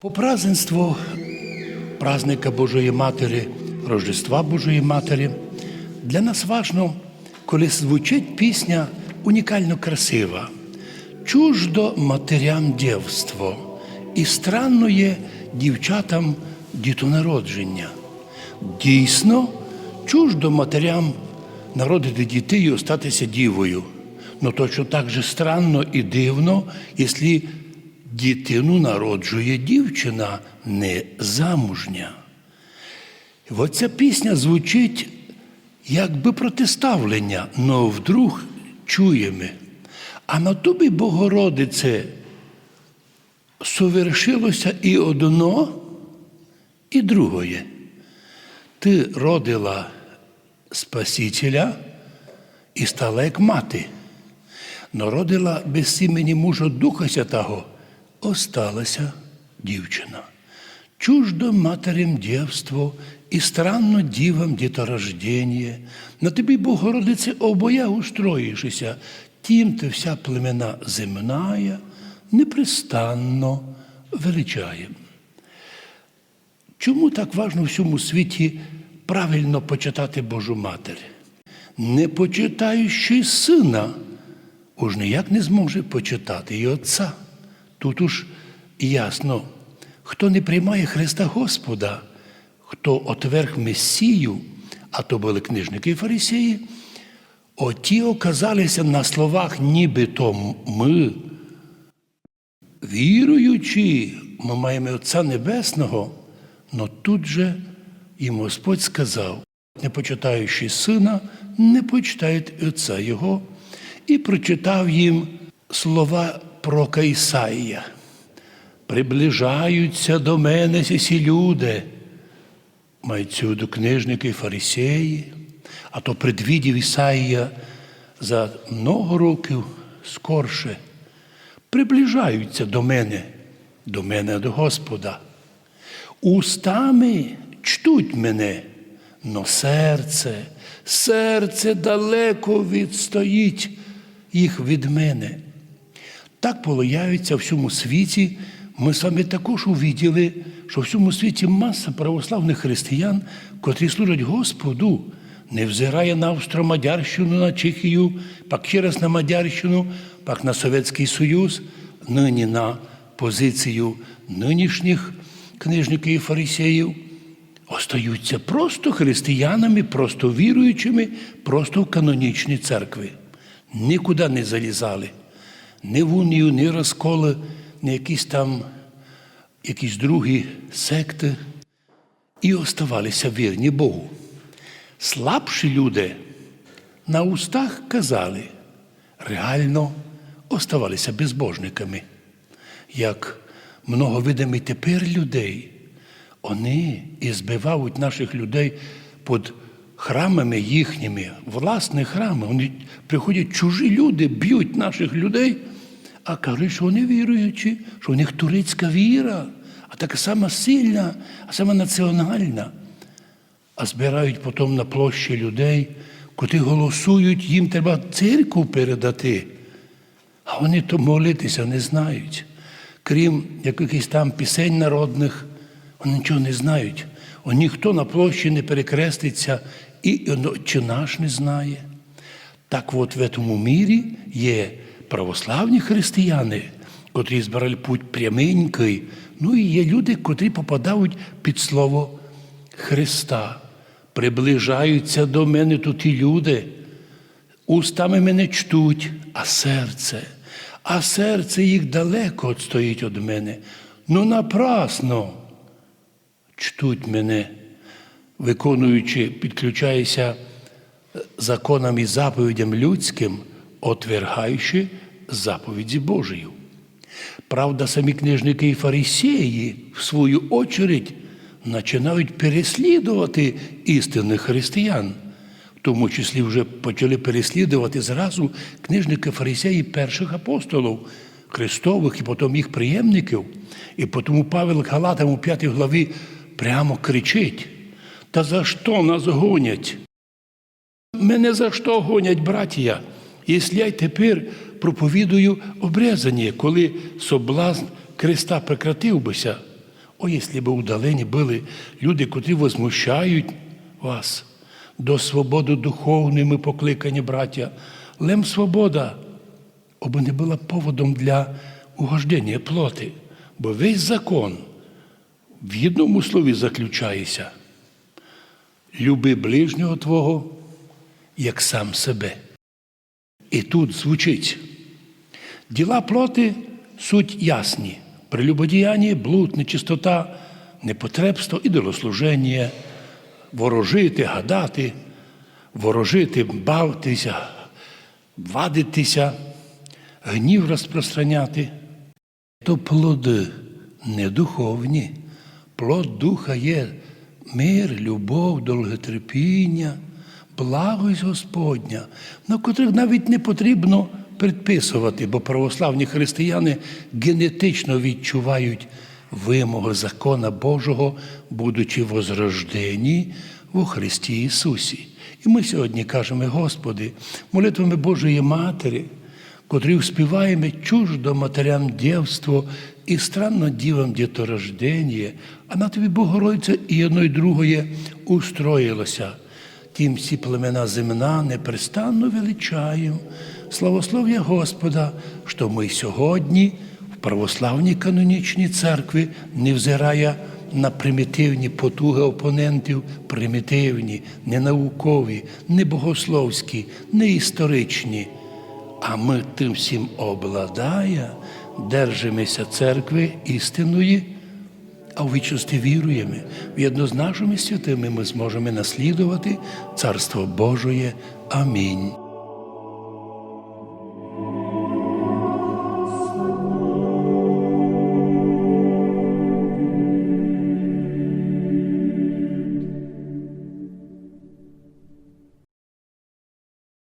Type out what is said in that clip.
По празднеству праздника Божої Матері, Рождества Божої Матері, для нас важно, коли звучить пісня унікально красива. Чуждо матерям дівство, і странно дівчатам дітонародження. Дійсно, чуждо матерям народити дітей і остатися дівою. Ну точно так же странно і дивно, якщо дитину народжує дівчина не замужня. І от ця пісня звучить якби протиставлення, но вдруг чуємо. А на тобі, Богородице, совершилося і одно, і другое. Ти родила Спасителя і стала як мати. Народила без сімені мужа Духа Святого, осталася дівчина. Чуждо матерям дівство і странно дівам діторождення. На тобі, Богородице, обоя устроїшися, тім ти вся племена земная непрестанно величає. Чому так важно всьому світі правильно почитати Божу Матір? Не почитаючи сина, уж ніяк не зможе почитати і Отця. Тут уж ясно, хто не приймає Христа Господа, хто отверг Месію, а то були книжники і фарисеї, оті оказалися на словах, нібито ми, віруючи, ми маємо Отця Небесного, но тут же їм Господь сказав, не почитаючи сина, не почитають Отця Його, і прочитав їм слова пророка Ісаїя. Приближаються до мене сі люди, мають сюди книжники і фарисеї, а то предвідів Ісаїя за много років скорше. Приближаються до мене, до мене, до Господа. Устами чтуть мене, но серце, серце далеко відстоїть їх від мене. Так появляється в всьому світі. Ми з вами також увіділи, що в всьому світі маса православних християн, котрі служать Господу, не взирає на Австро-Мадярщину, на Чехію, пак ще раз на Мадярщину, пак на Совєтський Союз, нині на позицію нинішніх книжників і фарисеїв, остаються просто християнами, просто віруючими, просто в канонічній церкві. Нікуди не залізали. Ні в унію, ні розколи, ні якісь там якісь другі секти. І оставалися вірні Богу. Слабші люди на устах казали, реально оставалися безбожниками. Як много видимо тепер людей, вони і збивають наших людей під храмами їхніми, власні храми. Вони приходять чужі люди, б'ють наших людей, а кажуть, що вони віруючі, що у них турецька віра, а така сама сильна, а сама національна. А збирають потім на площі людей, котрі голосують, їм треба церкву передати. А вони то молитися не знають. Крім якихось там пісень народних, вони нічого не знають. Ніхто на площі не перекреститься і чи наш не знає. Так от в цьому мірі є православні християни, котрі збирали путь пряменький, ну і є люди, котрі попадають під слово Христа. Приближаються до мене тут і люди, устами мене чтуть, а серце, а серце їх далеко стоїть від мене. Ну напрасно чтуть мене, виконуючи, підключаюся законам і заповідям людським, отвергаючи заповіді Божою. Правда, самі книжники і фарисеї, в свою очередь, починають переслідувати істинних християн. В тому числі вже почали переслідувати зразу книжники фарисеї перших апостолів Христових і потім їх приємників. І тому Павел Галатам у 5 главі прямо кричить: Та за що нас гонять? Мене за що гонять, браття, якщо я тепер проповідую обрезання, коли соблазн Христа прекратив бися, О, якщо б удалені були люди, котрі возмущають вас. До свободи духовної ми покликані, браття, лем свобода, аби не була поводом для угождення плоти, бо весь закон в одному слові заключається. Люби ближнього Твого, як сам себе. І тут звучить. Діла плоти суть ясні. Прелюбодіяння, блуд, нечистота, непотребство, ідолослуження, ворожити, гадати, ворожити, бавтися, вадитися, гнів розпространяти. То плоди не духовні. Плод духа є мир, любов, довготерпіння, благость Господня, на котрих навіть не потрібно предписувати, бо православні християни генетично відчувають вимоги закона Божого, будучи возрождені во Христі Ісусі. І ми сьогодні кажемо, Господи, молитвами Божої Матері, котрі співаємо чуждо матерям дівство і странно дівам діторождення, а на тобі Богородиця і одно й другое устроїлося. Тим всі племена земна непрестанно величаємо. Славослов'я Господа, що ми сьогодні в православній канонічній церкві, невзирає на примітивні потуги опонентів, примітивні, ненаукові, не богословські, не історичні. А ми тим всім обладає, держимося церкви істинної, а в вічності віруємо. В'єдно з нашими святими ми зможемо наслідувати Царство Божоє. Амінь.